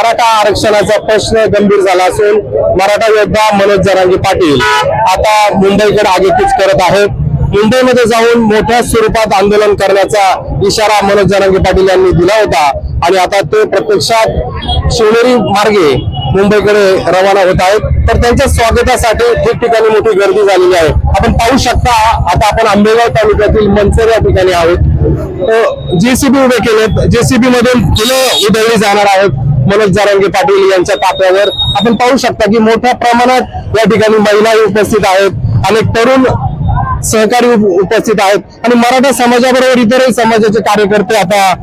मराठा आरक्षणाचा प्रश्न गंभीर झाला असून मराठा योद्धा मनोज जरांगे पाटील आता मुंबईकडे आगेकूच करत आहेत. मुंबईमध्ये जाऊन मोठ्या स्वरूपात आंदोलन करण्याचा इशारा मनोज जरांगे पाटील यांनी दिला होता. आणि आता ते प्रत्यक्षात शिवनेरी मार्गे मुंबईकडे रवाना होत आहेत. तर त्यांच्या स्वागतासाठी ठिकठिकाणी मोठी गर्दी झालेली आहे. आपण पाहू शकता आता आपण आंबेगाव तालुक्यातील मनसर या ठिकाणी आहोत. जेसीबी उभे केलेत. जेसीबी मधून फुलं उधळली जाणार आहेत. मनोज जारंगे पाटील यांच्या ताप्यावर आपण पाहू शकता की मोठ्या प्रमाणात या ठिकाणी महिलाही उपस्थित आहेत. अनेक तरुण सहकारी उपस्थित आहेत. आणि मराठा समाजाबरोबर इतरही समाजाचे कार्यकर्ते आता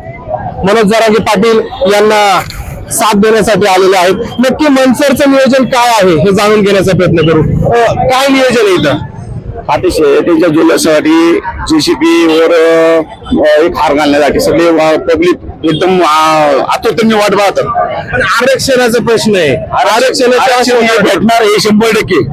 मनोज जरांगे पाटील यांना साथ देण्यासाठी आलेले आहेत. नक्की मनसरचं नियोजन काय आहे हे जाणून घेण्याचा प्रयत्न करू. काय नियोजन आहे इथं? अतिशय त्यांच्या जिल्ह्यासाठी जेसीबी वर एक हार घालण्यासाठी सगळे पब्लिक एकदम आतुरतेने वाट पाहतात पण आरक्षणाचा प्रश्न आहे. आरक्षणाच्या आरक्षण हे भेटणार हे शंभर टक्के.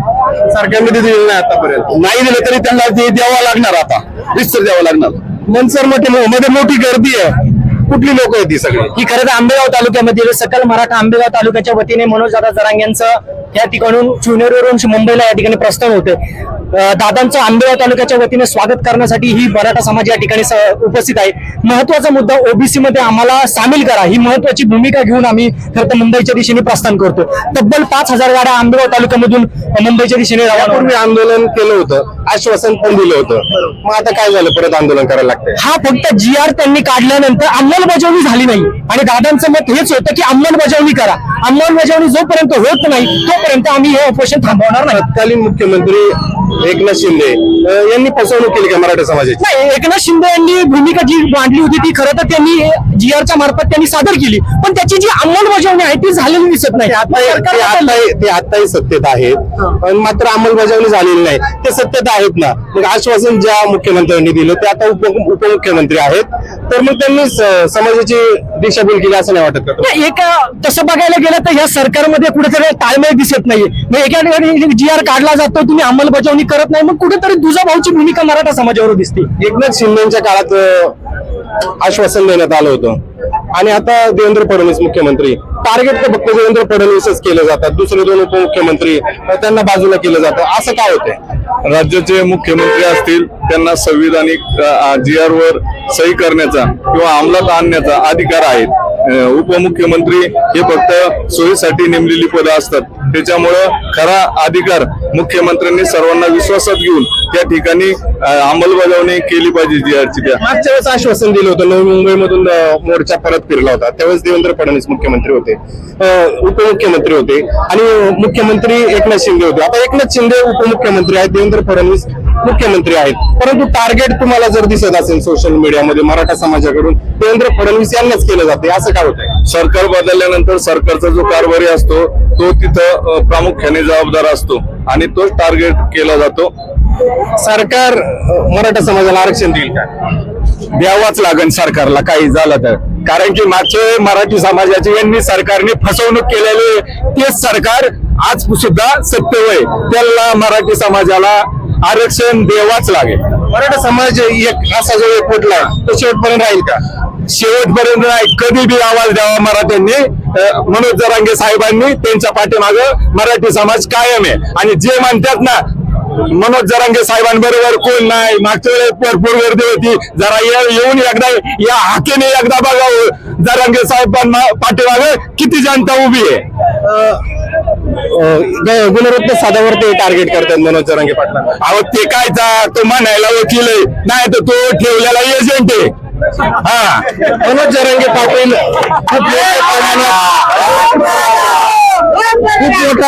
सरकारने दिलेलं नाही आतापर्यंत. नाही दिलं तरी त्यांना ते द्यावं लागणार आता. रिस्तर द्यावं लागणार. मनसरमध्ये मध्ये मोठी गर्दी आहे. कुठली लोक आहेत ती सगळी? ही खरं तर आंबेगाव तालुक्यामधील सकल मराठा आंबेगाव तालुक्याच्या वतीने मनोज दादा जरांग यांचं या ठिकाणून शिवनेरीवरून मुंबईला या ठिकाणी प्रस्थान होते. दादांचं आंबेगाव तालुक्याच्या वतीने स्वागत करण्यासाठी ही मराठा समाज या ठिकाणी उपस्थित आहे. महत्त्वाचा मुद्दा ओबीसी मध्ये आम्हाला सामील करा. ही महत्वाची भूमिका घेऊन आम्ही खरं तर मुंबईच्या दिशेने प्रस्थान करतो. तब्बल पाच हजार गाड्या आंबेगाव तालुक्यामधून मुंबईच्या दिशेने. यापूर्वी आंदोलन केलं होतं. आश्वासन पण दिलं होतं. मग आता काय झालं? परत आंदोलन करायला लागतंय. हा फक्त जी आर त्यांनी काढल्यानंतर अंमलबजावणी झाली नाही. आणि दादांचं मत हेच होतं की अंमलबजावणी करा. अंमलबजावणी जोपर्यंत होत नाही तोपर्यंत आम्ही हे उपोषण थांबवणार नाही. तत्कालीन मुख्यमंत्री एकनाथ शिंदे. यांनी फसवणूक केली का मराठा समाजाची? नाही एकनाथ शिंदे यांनी भूमिका जी मांडली होती ती खरं तर त्यांनी जी आरच्या मार्फत त्यांनी सादर केली. पण त्याची जी अंमलबजावणी आहे ती झालेली दिसत नाही. आता आताही सत्तेत आहेत. पण मात्र अंमलबजावणी झालेली नाही. ते सत्तेत आहेत ना. मग आश्वासन ज्या मुख्यमंत्र्यांनी दिलं ते आता उप उपमुख्यमंत्री आहेत. तर मग त्यांनी समाजाची दिशाभूल केली असं नाही वाटत नाही, एक तसं बघायला गेलं तर या सरकारमध्ये कुठेतरी ताळमेळ दिसत नाहीये. मग एका ठिकाणी जी आर काढला जातो तुम्ही अंमलबजावणी करत नाही मग कुठेतरी दुजाभाऊची भूमिका मराठा समाजावर दिसते. एकनाथ शिंदेच्या काळात आश्वासन देण्यात आलं होतं. आणि आता देवेंद्र फडणवीस मुख्यमंत्री. टार्गेट तर फक्त देवेंद्र फडणवीसच केलं जातात. दुसरे दोन उपमुख्यमंत्री त्यांना बाजूला केलं जातं. असं काय होतंय? राज्याचे मुख्यमंत्री असतील त्यांना संविधानिक जी आर वर सही करण्याचा किंवा अंमलात आणण्याचा अधिकार आहे उपमुख्यमंत्री हे फक्त सोयीसाठी नेमलेली पदं असतात. त्याच्यामुळं खरा अधिकार मुख्यमंत्र्यांनी सर्वांना विश्वासात घेऊन त्या ठिकाणी अंमलबजावणी केली पाहिजे जी आरची त्या मागच्या वेळेस आश्वासन दिलं होतं नवी मुंबईमधून मोर्चा परत फिरला होता. त्यावेळेस देवेंद्र फडणवीस मुख्यमंत्री होते. उपमुख्यमंत्री होते. आणि मुख्यमंत्री एकनाथ शिंदे होते. आता एकनाथ शिंदे उपमुख्यमंत्री आहेत. देवेंद्र फडणवीस मुख्यमंत्री आहेत. परंतु टार्गेट तुम्हाला जर दिसत असेल सोशल मीडियामध्ये मराठा समाजाकडून देवेंद्र फडणवीस यांनाच केलं जाते असं काय होतंय? सरकार बदलल्यानंतर सरकारचा जो कारभारी असतो तो तिथं प्रामुख्याने जबाबदार असतो आणि तोच टार्गेट केला जातो. सरकार मराठा समाजाला आरक्षण देईल का? द्यावाच लागेल सरकारला काही झालं तर. कारण की मागचे मराठी समाजाचे यांनी सरकारने फसवणूक केलेले तेच सरकार आज सुद्धा सत्तेवर आहे. त्याला मराठी समाजाला आरक्षण द्यावाच लागेल. मराठा समाज एक असा जो एक फुटलाय तो शेवटपर्यंत राहील का? शेवटपर्यंत नाही. कधी बी आवाज द्यावा मराठ्यांनी. मनोज जरांगे साहेबांनी त्यांच्या पाठीमाग मराठी समाज कायम आहे. आणि जे म्हणतात ना मनोज जरांगे साहेबांबरोबर कोण नाही मागच्या वेळेस भरपूर गर्दी होती. जरा येऊन एकदा या हाकेने एकदा बघावं जरांगे साहेबांना पाठीमाग किती जनता उभी आहे. गुणरत्न साधावर ते टार्गेट करतात मनोज जरांगे पाटलांना. अहो ते काय जा- तो म्हणायला वकील आहे. नाही तर तो ठेवलेला एजंट आहे. हा. मनोज जरांगे पाटील खूप मोठ्या प्रमाणात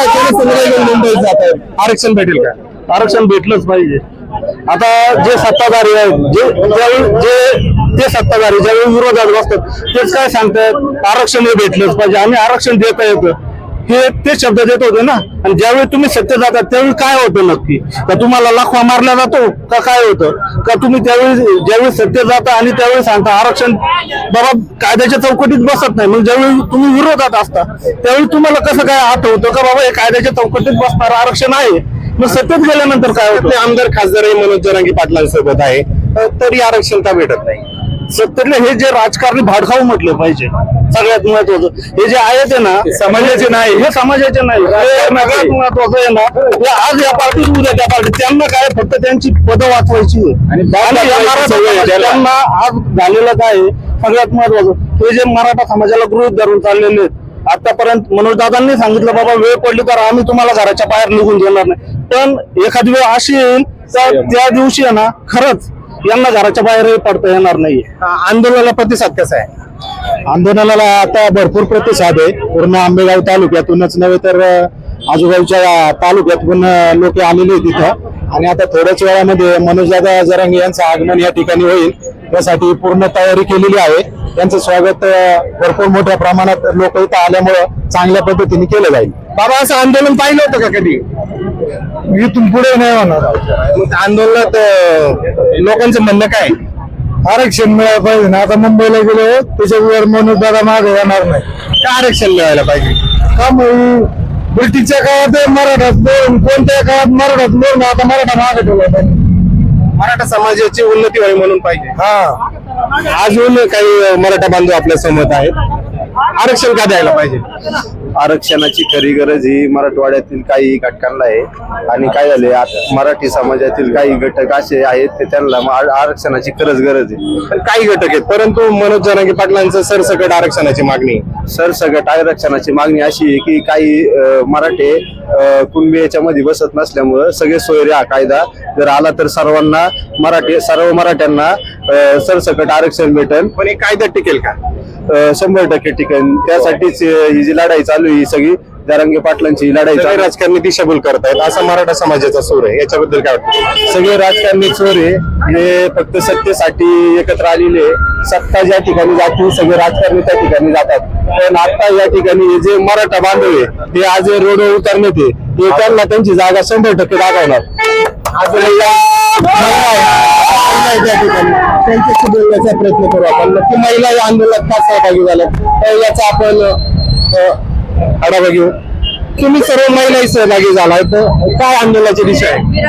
खूप मोठा घेऊन मुंबईत जात आहेत. आरक्षण भेटेल का? आरक्षण भेटलंच पाहिजे. आता जे सत्ताधारी आहेत जे ज्यावेळी जे ते सत्ताधारी ज्यावेळी विरोधात बसतात तेच काय सांगतात आरक्षण हे भेटलंच पाहिजे. आणि आरक्षण देता येतं. हे ते शब्द देत होते ना. आणि ज्यावेळी तुम्ही सत्य जातात त्यावेळी काय होतं नक्की? का तुम्हाला लाखवा मारला जातो? का काय होतं? का तुम्ही त्यावेळी ज्यावेळी सत्य जाता आणि त्यावेळी सांगता आरक्षण बाबा कायद्याच्या चौकटीत बसत नाही. मग ज्यावेळी तुम्ही विरोधात असता त्यावेळी तुम्हाला कसं काय आठवतं का बाबा हे कायद्याच्या चौकटीत बसणार आरक्षण आहे? मग सत्तेत गेल्यानंतर काय होतं? आमदार खासदारही मनोज जरांगे पाटलांसोबत आहे. तरी आरक्षण का भेटत नाही. सत्तेतले हे जे राजकारणी भाडखाऊ म्हटलं पाहिजे सगळ्यात महत्वाचं. हे जे आहेत आहे ना समाजाचे नाही. हे समाजाचे नाही. हे सगळ्यात महत्वाचं आहे ना हे आज या पार्टीत उद्या त्या पार्टीत. त्यांना काय फक्त त्यांची पदं वाचवायची. आणि. त्यांना आज झालेलं काय आहे, सगळ्यात महत्वाचं. हे जे मराठा समाजाला गृहित धरून चाललेले आहेत आतापर्यंत मनोज दादांनी सांगितलं बाबा वेळ पडली तर आम्ही तुम्हाला घराच्या बाहेर निघून देणार नाही. पण एखादी वेळ अशी येईल तर त्या दिवशी आहे ना खरंच यांना घराच्या बाहेरही पडता येणार नाहीये. आंदोलनाला प्रतिसाद कसा आहे? आंदोलनाला आता भरपूर प्रतिसाद आहे. पूर्ण आंबेगाव तालुक्यातूनच नव्हे तर आजूबाजूच्या तालुक्यातून लोक आलेले आहेत तिथं आणि आता थोड्याच वेळामध्ये मनोजदादा जरांगे यांचं आगमन या ठिकाणी होईल. त्यासाठी पूर्ण तयारी केलेली आहे. त्यांचं स्वागत भरपूर मोठ्या प्रमाणात लोक इथं आल्यामुळं चांगल्या पद्धतीने केलं जाईल. बाबा असं आंदोलन पाहिलं होतं का कधी? इथून पुढे नाही होणार. आंदोलनात लोकांचं म्हणणं काय? आरक्षण मिळालं पाहिजे ना. आता मुंबईला गेलो त्याच्यावर मनोज दादा मागे येणार नाही. का आरक्षण मिळायला पाहिजे? का ब्रिटिशच्या काळात मराठात बोल कोणत्या काळात मराठात बोल आता मराठा मागे ठेवला त्यांनी मराठा समाजाची उन्नती व्हावी म्हणून पाहिजे. हा. अजून काही मराठा बांधव आपल्यासमोर आहेत. आरक्षण का द्यायला पाहिजे? आरक्षणाची खरी गरज ही मराठवाड्यातील काही घटकांना आहे. आणि काय झाले आता मराठी समाजातील काही घटक असे आहेत ते त्यांना आरक्षणाची खरंच गरज आहे. पण काही घटक आहेत परंतु मनोज जनांगे पाटलांचं सरसकट आरक्षणाची मागणी आहे. सरसगट आरक्षणाची मागणी अशी आहे की काही मराठे कुणबी याच्यामध्ये बसत नसल्यामुळं सगळे सोयरे हा कायदा जर आला तर सर्वांना मराठी सर्व मराठ्यांना सरसकट आरक्षण भेटेल. पण हे कायदा टिकेल का? शंभर टक्के ठिकाण. त्यासाठीच ही जी लढाई चालू आहे ही सगळी जरांगे पाटलांची ही लढाई सगळे आहे. राजकारणी दिशाभूल करतायत. असा मराठा समाजाचा सूर आहे. याच्याबद्दल काय वाटतं? सगळे राजकारणी चोरे हे फक्त सत्तेसाठी एकत्र आलेले सत्ता ज्या ठिकाणी जाते सगळे राजकारणी त्या ठिकाणी जातात. पण आता या ठिकाणी हे जे मराठा बांधव आहे हे आज रोडवर उतरण्यात आहे. हे त्यांना त्यांची जागा शंभर टक्के दाखवणार. अजून या महिला आहेत. महिला आहेत या ठिकाणी त्यांच्याशी बोलण्याचा प्रयत्न करू आपण. नक्की महिला या आंदोलनात का सहभागी झाल्या तर याचा आपण आढावा घेऊ. तुम्ही सर्व महिलाही सहभागी झालाय तर काय आंदोलनाची दिशा आहे?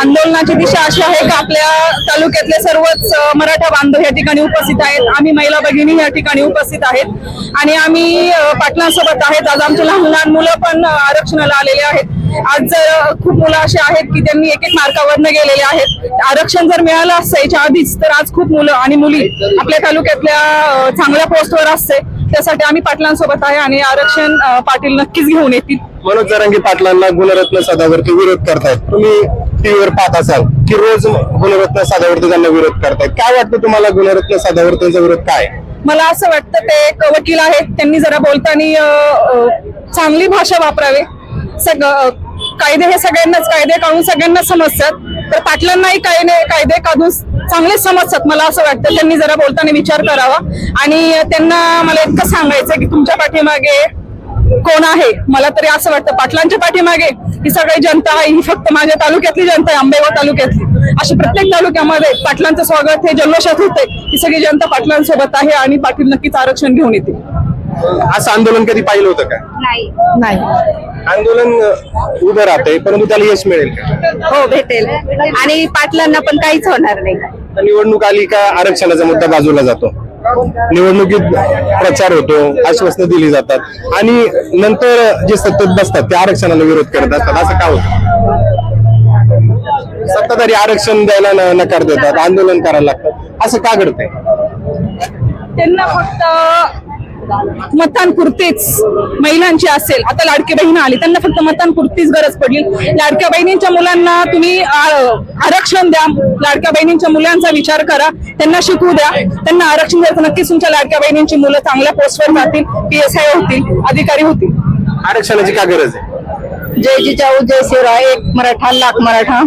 आंदोलनाची दिशा अशी आहे की आपल्या तालुक्यातले सर्वच मराठा बांधव या ठिकाणी उपस्थित आहेत. आम्ही महिला भगिनी या ठिकाणी उपस्थित आहेत. आणि आम्ही पाटलांसोबत आहेत. आज आमचे लहान लहान मुलं पण आरक्षणाला आलेले आहेत. आज जर खूप मुलं अशी आहेत की त्यांनी एक एक मार्कावरनं गेलेले आहेत. आरक्षण जर मिळालं असतं याच्या आधीच तर आज खूप मुलं आणि मुली आपल्या तालुक्यातल्या चांगल्या पोस्टवर असते. त्यासाठी आम्ही पाटलांसोबत आहे आणि आरक्षण पाटील नक्कीच घेऊन येतील. मनोज जरांगे पाटलांना गुणरत्न सदावरती विरोध करतायत. तुम्ही टीव्हीवर पाहत असाल की रोज गुणरत्न सदावरती त्यांना विरोध करतायत. काय वाटतं तुम्हाला गुणरत्न सदावरतींचा विरोध काय? मला असं वाटतं ते एक वकील आहेत त्यांनी जरा बोलताना चांगली भाषा वापरावी. सग अ, कायदे हे सगळ्यांनाच कायदे काढून सगळ्यांना समजतात. तर पाटलांनाही कायदे कायदे काढून चांगले समजतात मला असं वाटतं. त्यांनी जरा बोलताना विचार करावा. आणि त्यांना मला इतकं सांगायचं की तुमच्या पाठीमागे कोण आहे? मला तरी असं वाटतं. पाटलांच्या पाठीमागे ही सगळी जनता आहे. ही फक्त माझ्या तालुक्यातली जनता आहे आंबेगाव तालुक्यातली. अशी प्रत्येक तालुक्यामध्ये पाटलांचं स्वागत हे जल्लोषात होते ही सगळी जनता पाटलांसोबत आहे आणि पाटील नक्कीच आरक्षण घेऊन येतील. असं आंदोलन कधी पाहिलं होतं का? नाही. नाही. आंदोलन उभं राहतंय परंतु त्याला यश मिळेल का? हो भेटेल. आणि पाटलांना पण काहीच होणार नाही. तर निवडणूक आली का आरक्षणाचा मुद्दा बाजूला जातो. निवडणुकीत प्रचार होतो आश्वासनं दिली जातात. आणि नंतर जे सत्तेत बसतात ते आरक्षणाला विरोध करत असतात. असं का होतं? सत्ताधारी आरक्षण द्यायला न- नकार देतात आंदोलन करायला लागतात. असं का घडतंय? त्यांना फक्त मतांपुरतीच महिलांची असेल. आता लाडकी बहीण आली त्यांना फक्त मतांपुरतीच गरज पडली. लाडक्या बहिणींच्या मुलांना तुम्ही आरक्षण द्या. लाडक्या बहिणींच्या मुलांचा विचार करा. त्यांना शिकू द्या. त्यांना आरक्षण द्यायचं नक्कीच तुमच्या लाडक्या बहिणींची मुलं चांगल्या पोस्टवर जातील. पी एस आय होतील अधिकारी होतील. आरक्षणाची का गरज आहे? जय जिजाऊ जय शिवराय. एक मराठा लाख मराठा.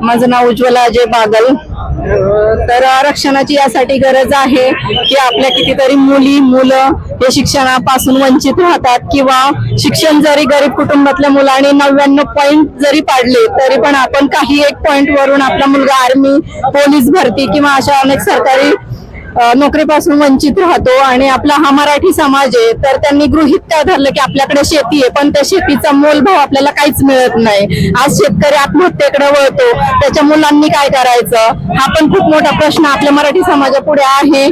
माझं नाव उज्ज्वला अजय बागल. तर आरक्षणाची यासाठी गरज आहे की आपल्या कितीतरी मुली मुलं हे शिक्षणापासून वंचित राहतात किंवा शिक्षण जरी गरीब कुटुंबातल्या मुलांनी नव्याण्णव पॉईंट जरी पाडले तरी पण आपण काही एक पॉईंट वरून आपला मुलगा आर्मी पोलीस भरती किंवा अशा अनेक सरकारी नोकरीपासून वंचित राहतो आणि आपला हा मराठी समाज आहे तर त्यांनी गृहित काय धरलं की आपल्याकडे शेती आहे पण त्या शेतीचा मोलभाव आपल्याला काहीच मिळत नाही. आज शेतकरी आत्महत्येकडे वळतो त्याच्या मुलांनी काय करायचं? हा पण खूप मोठा प्रश्न आपल्या मराठी समाजापुढे आहे.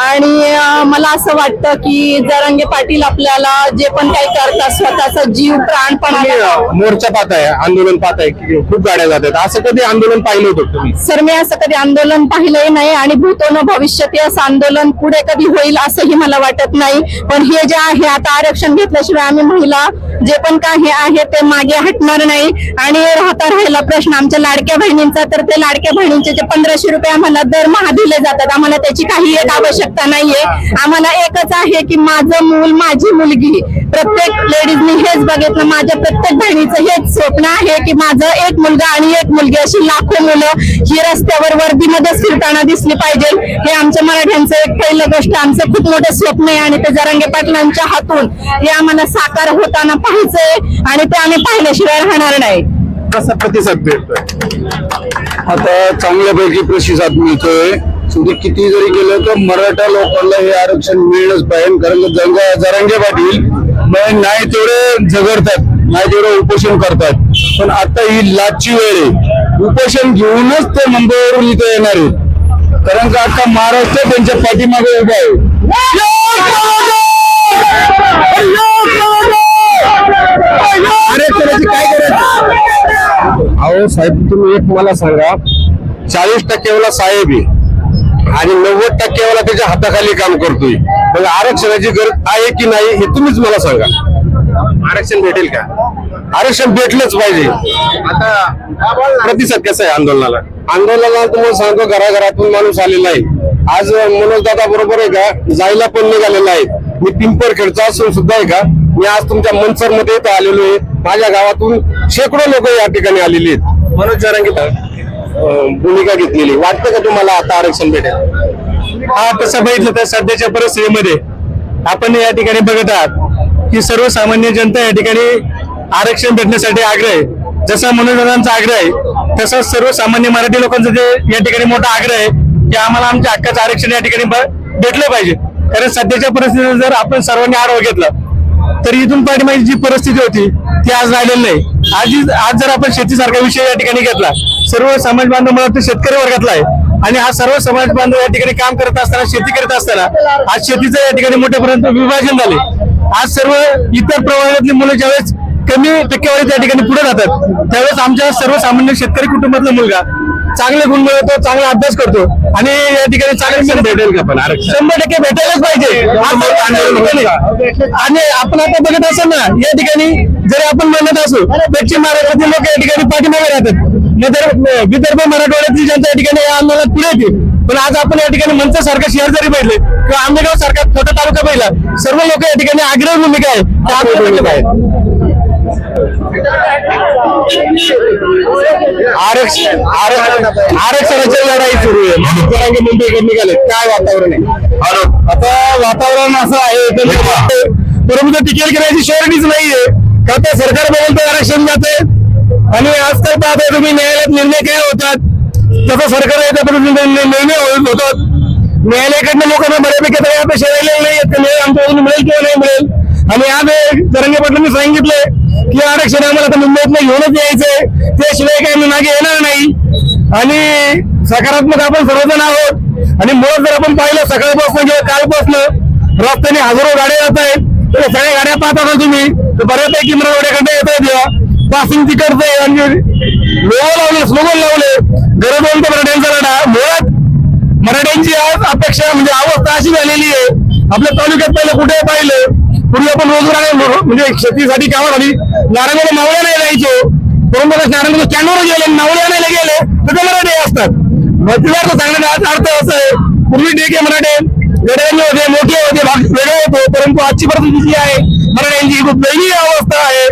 आणि मला असं वाटतं की जरांगे पाटील आपल्याला जे पण काही करतात स्वतःचा जीव प्राण पण मोर्चा पाहताय आंदोलन पाहताय खूप गाड्या जातात. असं कधी आंदोलन पाहिलं होतं सर मी असं कधी आंदोलन पाहिलंही नाही आणि भूतोन भविष्यात असं आंदोलन पुढे कधी होईल असंही मला वाटत नाही. पण हे जे आहे आता आरक्षण घेतल्याशिवाय आम्ही महिला जे पण काही आहे ते मागे हटणार नाही. आणि राहता राहिला प्रश्न आमच्या लाडक्या बहिणींचा तर ते लाडक्या बहिणींचे जे पंधराशे रुपये आम्हाला दरमहा दिले जातात. आम्हाला त्याची काही एक आवश्यकता नाहीये. आम्हाला एकच आहे की माझं मूल माझी मुलगी प्रत्येक लेडीजनी हेच बघितलं माझ्या प्रत्येक बहिणीचं हेच स्वप्न आहे की माझं एक मुलगा आणि एक मुलगी अशी लाखो मुलं ही रस्त्यावर वर्दीमध्येच फिरताना दिसली पाहिजे. हे आमच्या मराठ्यांचं एक पहिलं गोष्ट. आमचं खूप मोठं स्वप्न आहे आणि ते जरांगे पाटलांच्या हातून हे आम्हाला साकार होताना पाहायचंय आणि ते आम्ही पाहिल्याशिवाय राहणार नाही. कसा प्रतिसाद भेटतोय आता चांगल्यापैकी प्रतिसाद मिळतोय. शेवटी किती जरी केलं तर मराठा लोकांना हे आरक्षण मिळणंच पाहिजे कारण जरांगे पाटील मग नाही तेवढे झगडतात नाही तेवढं उपोषण करतात. पण आता ही लाचची वेळ आहे. उपोषण घेऊनच ते मुंबईवरून इथे येणार आहेत. कारण का अख्खा महाराष्ट्र त्यांच्या पाठीमागे उभा आहे. काय करायचं? अहो साहेब तुम्ही एक मला सांगा. चाळीस टक्केवाला साहेब आहे. आणि नव्वद टक्केवाला त्याच्या हाताखाली काम करतोय. मग आरक्षणाची गरज आहे की नाही हे तुम्हीच मला सांगा. आरक्षण भेटेल का? आरक्षण भेटलंच पाहिजे. आता प्रतिसाद कसा आहे आंदोलनाला? आंदोलनाला तुम्हाला सांगतो घराघरातून माणूस आलेला आहे. आज मनोज दादा बरोबर आहे का? जायला पण निघालेला आहे. मी पिंपरखेडचा असून सुद्धा आहे का? मी आज तुमच्या मनसरमध्ये इथं आलेलो आहे. माझ्या गावातून शेकडो लोक या ठिकाणी आलेली आहेत. मनोज जरांगी. अं, भूमिका घेतलेली. वाटतं का तुम्हाला आता आरक्षण भेटेल? हा तसं बघितलं तर सध्याच्या परिस्थितीमध्ये आपण या ठिकाणी बघत आहात की सर्वसामान्य जनता या ठिकाणी आरक्षण भेटण्यासाठी आग्रह आहे. जसा मनोरंजनाचा आग्रह आहे तसंच सर्वसामान्य मराठी लोकांचा जे या ठिकाणी मोठा आग्रह आहे की आम्हाला आमच्या हक्काचं आरक्षण या ठिकाणी भेटलं पाहिजे. कारण सध्याच्या परिस्थितीत जर आपण सर्वांनी आढावा घेतला तर इथून पाठीमागची जी परिस्थिती होती ती आज राहिलेली नाही. आज आज जर आपण शेतीसारखा विषय या ठिकाणी घेतला सर्व समाज बांधव मला शेतकरी वर्गातला आहे आणि हा सर्व समाज बांधव या ठिकाणी काम करत असताना शेती करत असताना आज शेतीचं या ठिकाणी मोठ्यापर्यंत विभाजन झाले. आज सर्व इतर प्रवर्गातली मुलं ज्यावेळेस कमी टक्केवारी त्या ठिकाणी पुढे जातात त्यावेळेस आमच्या सर्वसामान्य शेतकरी कुटुंबातला मुलगा चांगले गुण मिळवतो चांगला अभ्यास करतो आणि या ठिकाणी चांगले भेटेल का पण? शंभर टक्के भेटायलाच पाहिजे. आणि आपण आता बघत असाल ना या ठिकाणी जरी आपण म्हणत असू दक्षिण महाराष्ट्रातील लोक या ठिकाणी पाठीमागे राहतात. विदर्भ विदर्भ मराठवाड्यातील जनता या ठिकाणी या आंदोलनात पुढे येते. पण आज आपण या ठिकाणी मंच सारखं शहर जरी पाहिजे किंवा आंबेगाव सारखा छोटा तालुका पाहिला सर्व लोक या ठिकाणी आग्रह भूमिका आहे. आरक्षण आरक्षण आरक्षणाची लढाई सुरू आहे. जरांगे मुंबईकडे निघाले काय वातावरण आहे? आता वातावरण असं आहे तर परंतु टिकेल करायची शहरणीच नाहीये. का ते सरकार बघून ते आरक्षण जाते आणि आजकाल पाहता तुम्ही न्यायालयात निर्णय काय होतात. तसं सरकार येत्या पद्धतीने निर्णय निर्णय होत- होतात न्यायालयाकडनं लोकांना बऱ्यापैकी तरी अपेक्षा राहिलेली नाही आहेत न्याय आमच्या अजून मिळेल किंवा नाही मिळेल. आणि आज जरंगे पाटलांनी सांगितलंय की आरक्षण आम्हाला आता मुंबईत घेऊनच यायचंय. त्याशिवाय काही आम्ही मागे येणार नाही. आणि सकारात्मक आपण सर्वजण आहोत. आणि मुळात जर आपण पाहिलं सकाळपासून किंवा कालपासून रस्त्याने हजारो गाड्या जात आहेत. सगळ्या गाड्या पाहत असाल तुम्ही? तर बऱ्यापैकी मराठवाड्याकडे येत आहेत जेव्हा पासिंग तिकडचं आहे आणि लोगो लावले स्लोगन लावले. गरजवंत मराठ्यांचा लढा. मुळात मराठ्यांची आज अपेक्षा म्हणजे अवस्था अशी झालेली आहे. आपल्या तालुक्यात पहिलं कुठे पाहिलं पूर्वी आपण रोजगार म्हणजे शेतीसाठी कामासाठी नारायणगाव मावळ्या नाही जायचो परंतु आता नारायणगाव स्टँडवर गेले मावळ्या नाही गेले तर ते मराठे असतात. मतदार सांगण्याचा अर्थ असं आहे. पूर्वी ठीक आहे मराठे. गड्यांनी होते मोठे होते भाग वेगळे होते परंतु आजची परिस्थिती जी आहे मराठ्यांची खूप वेगळी अवस्था आहे.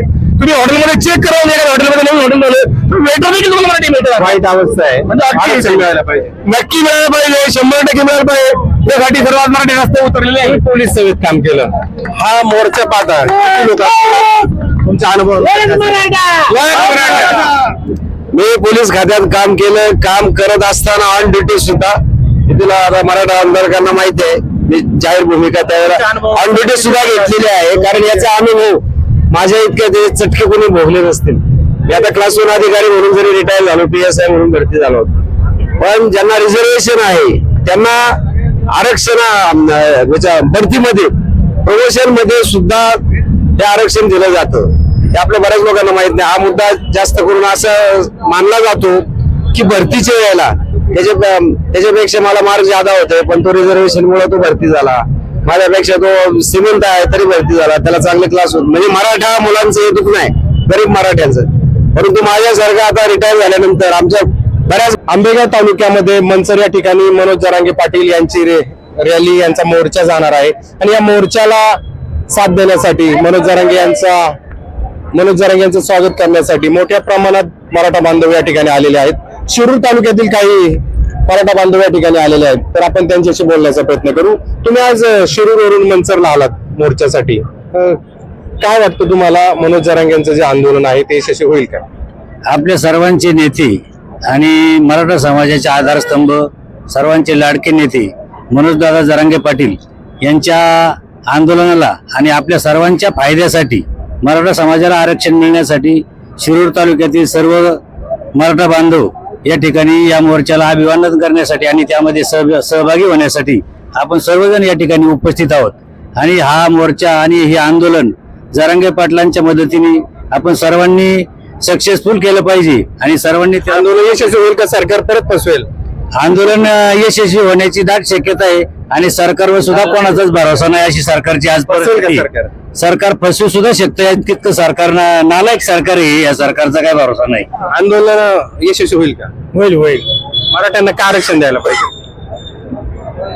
तुम्ही हॉटेलमध्ये चेक करा एखाद्या हॉटेलमध्ये नवीन हॉटेल झालं. वेटर देखील तुम्हाला मराठी मिळतात वाईट अवस्था आहे. म्हणजे आरक्षण मिळायला पाहिजे. नक्की मिळायला पाहिजे. शंभर टक्के मिळायला पाहिजे. यासाठी सर्वात मराठी रस्ते उतरलेले आहेत. पोलीस सेवेत काम केलं. हा मोर्चा पाहता. किती लोक तुमचा अनुभव मी पोलीस खात्यात काम केलं. काम करत असताना ऑन ड्युटी सुद्धा. तिला आता मराठा आमदारकांना माहिती आहे. मी जाहीर भूमिका त्यावेळेला ऑन ड्युटी सुद्धा घेतलेली आहे. कारण याचा अनुभव माझ्या इतक्या ते चटके कोणी भोगले नसतील मी आता क्लास वन अधिकारी म्हणून जरी रिटायर झालो पी एस आय म्हणून भरती झालो पण ज्यांना रिझर्वेशन आहे त्यांना आरक्षण भरतीमध्ये प्रमोशनमध्ये सुद्धा हे आरक्षण दिलं जातं. हे आपल्या बऱ्याच लोकांना माहीत नाही. हा मुद्दा जास्त करून असं मानला जातो की भरतीच्या वेळेला त्याच्या त्याच्यापेक्षा मला मार्क ज्यादा होते पण तो रिझर्वेशन मुळे तो भरती झाला. माझ्यापेक्षा तो श्रीमंत आहे तरी भरती झाला. त्याला चांगले क्लास होत. म्हणजे मराठा मुलांचं हे दुःख नाही. गरीब मराठ्यांचं. परंतु माझ्यासारखं आता रिटायर झाल्यानंतर आमच्या बऱ्याच आंबेगाव तालुक्यामध्ये मनसर या ठिकाणी मनोज जरांगे पाटील यांची रे- रॅली यांचा मोर्चा जाणार आहे. आणि या मोर्चाला साथ देण्यासाठी मनोज जरांगे यांचा मनोज जरांगे यांचं स्वागत करण्यासाठी मोठ्या प्रमाणात मराठा बांधव या ठिकाणी आलेले आहेत. शिरूर तालुक्यातील काही मराठा बांधव या ठिकाणी आलेले आहेत. तर आपण त्यांच्याशी बोलण्याचा प्रयत्न करू. तुम्ही आज शिरूरवरून मंचरला आलात मोर्चासाठी. काय वाटतं तुम्हाला? मनोज जरांग यांचं जे आंदोलन आहे ते यशस्वी होईल का? आपल्या सर्वांचे नेते आणि मराठा समाजाचे आधारस्तंभ सर्वांचे लाडके नेते मनोजदादा जरांगे पाटील यांच्या आंदोलनाला आणि आपल्या सर्वांच्या फायद्यासाठी मराठा समाजाला आरक्षण मिळण्यासाठी शिरूर तालुक्यातील सर्व मराठा बांधव या ठिकाणी या मोर्चाला अभिवादन करण्यासाठी आणि त्यामध्ये सहभ सहभागी होण्यासाठी आपण सर्वजण या ठिकाणी उपस्थित आहोत. आणि हा मोर्चा आणि हे आंदोलन जरांगे पाटलांच्या मदतीने आपण सर्वांनी सक्सेसफुल केलं पाहिजे आणि सर्वांनी त्या आंदोलन यशस्वी होईल का? सरकार परत फसवेल? आंदोलन यशस्वी होण्याची दाट शक्यता आहे आणि सरकारवर सुद्धा कोणाचाच भरोसा नाही अशी सरकारची आज परिस्थिती सरकार? फसवू सुद्धा शकतं. या तितकं सरकार ना- नालायक सरकार आहे. या सरकारचा काय भरोसा नाही. आंदोलन यशस्वी होईल का? होईल होईल. मराठ्यांना का आरक्षण द्यायला पाहिजे?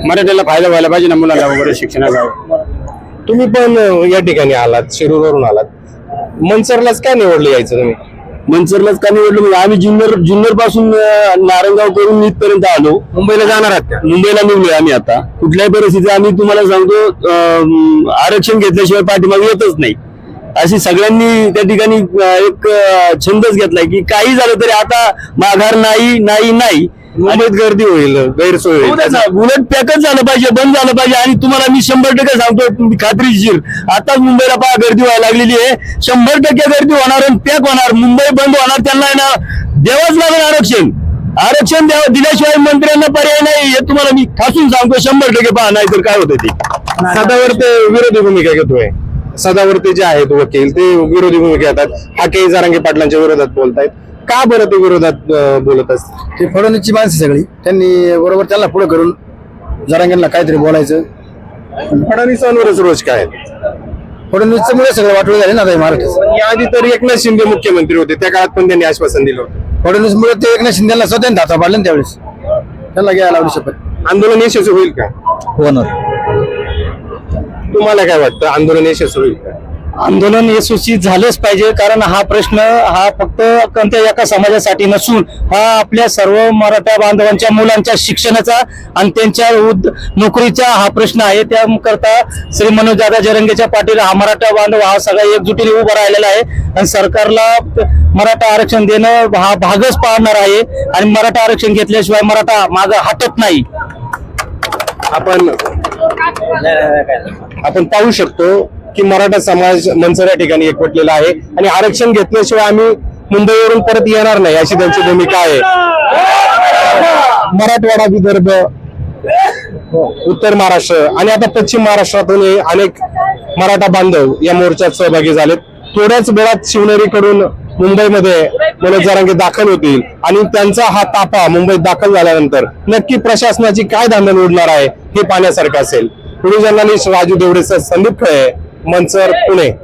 मराठ्याला फायदा व्हायला पाहिजे ना मुलांना वगैरे शिक्षणाला? तुम्ही पण या ठिकाणी आलात शिरूरवरून आलात. मनसरलाच काय निवडलं यायचं तुम्ही? मनसरलाच का निवडलं म्हणजे आम्ही जुन्नर जुन्नरपासून अं, नारायणगाव करून इथपर्यंत आलो. मुंबईला जाणार आहात का? मुंबईला निघलोय आम्ही आता. कुठल्याही परिस्थितीत आम्ही तुम्हाला सांगतो अं, आरक्षण घेतल्याशिवाय पाठीमागे येतच नाही. अशी सगळ्यांनी त्या ठिकाणी अं, एक अं, छंदच घेतलाय की काही झालं तरी आता माघार नाही नाही नाही. मुंबईत गर्दी होईल गैरसोय होऊ होईल द्या उलट पॅकच झालं पाहिजे बंद झालं पाहिजे. आणि तुम्हाला मी शंभर टक्के सांगतो खात्रीशीर आताच मुंबईला पहा गर्दी व्हायला लागलेली आहे. शंभर टक्के गर्दी होणार आणि पॅक होणार. मुंबई बंद होणार त्यांना आहे ना द्यावंच लागेल आरक्षण. आरक्षण द्यावं दिल्याशिवाय मंत्र्यांना पर्याय नाही. हे तुम्हाला मी ठासून सांगतो शंभर टक्के पहा नाही तर काय होतं ते. सदावर्ते विरोधी भूमिका घेतोय. सदावर्ते जे आहेत वकील ते विरोधी भूमिका घेतात. हाके जारांगे पाटलांच्या विरोधात बोलतायत. का बरं ते विरोधात अ, बोलत असतात ते फडणवीसची माणसं सगळी. त्यांनी बरोबर त्यांना पुढे करून जरांगेंना काहीतरी बोलायचं. फडणवीसांवरच रोज काय. फडणवीसचं मुळे सगळं वाटलं झाले ना आता महाराष्ट्र पण याआधी तर एकनाथ शिंदे मुख्यमंत्री होते. त्या काळात पण त्यांनी आश्वासन दिलं होतं. फडणवीस मुळे ते एकनाथ शिंदेला स्वतः धाता पाडले ना त्यावेळेस. त्यांना घ्यायला लावली शपथ. आंदोलन यशस्वी होईल का? होणार. तुम्हाला काय वाटतं? आंदोलन यशस्वी होईल? आंदोलन यशस्वी झालंच पाहिजे कारण हा प्रश्न हा फक्त कोणत्या एका समाजासाठी नसून हा आपल्या सर्व मराठा बांधवांच्या मुलांच्या शिक्षणाचा आणि त्यांच्या उद- नोकरीचा हा प्रश्न आहे. त्याकरता श्री मनोज दादा जरंगेच्या पाटील हा मराठा बांधव हा सगळा एकजुटीने उभा राहिलेला आहे. आणि सरकारला मराठा आरक्षण देणं हा भागच पाहणार आहे. आणि मराठा आरक्षण घेतल्याशिवाय मराठा मागं हटत नाही. आपण आपण पाहू शकतो की मराठा समाज मनसर या ठिकाणी एकवटलेला आहे आणि आरक्षण घेतल्याशिवाय आम्ही मुंबईवरून परत येणार नाही अशी त्यांची भूमिका आहे. मराठवाडा विदर्भ उत्तर महाराष्ट्र आणि आता पश्चिम महाराष्ट्रातून अनेक मराठा बांधव या मोर्चात सहभागी झालेत. थोड्याच वेळात शिवनेरीकडून मुंबईमध्ये मनोज जरांगे दाखल होतील आणि त्यांचा हा ताफा मुंबईत दाखल झाल्यानंतर नक्की प्रशासनाची काय धांदल उडणार आहे हे पाहण्यासारखं असेल. व्हिडिओ जर्नालिस्ट राजू देवडेसह संदीप खळे. मनसर पुणे.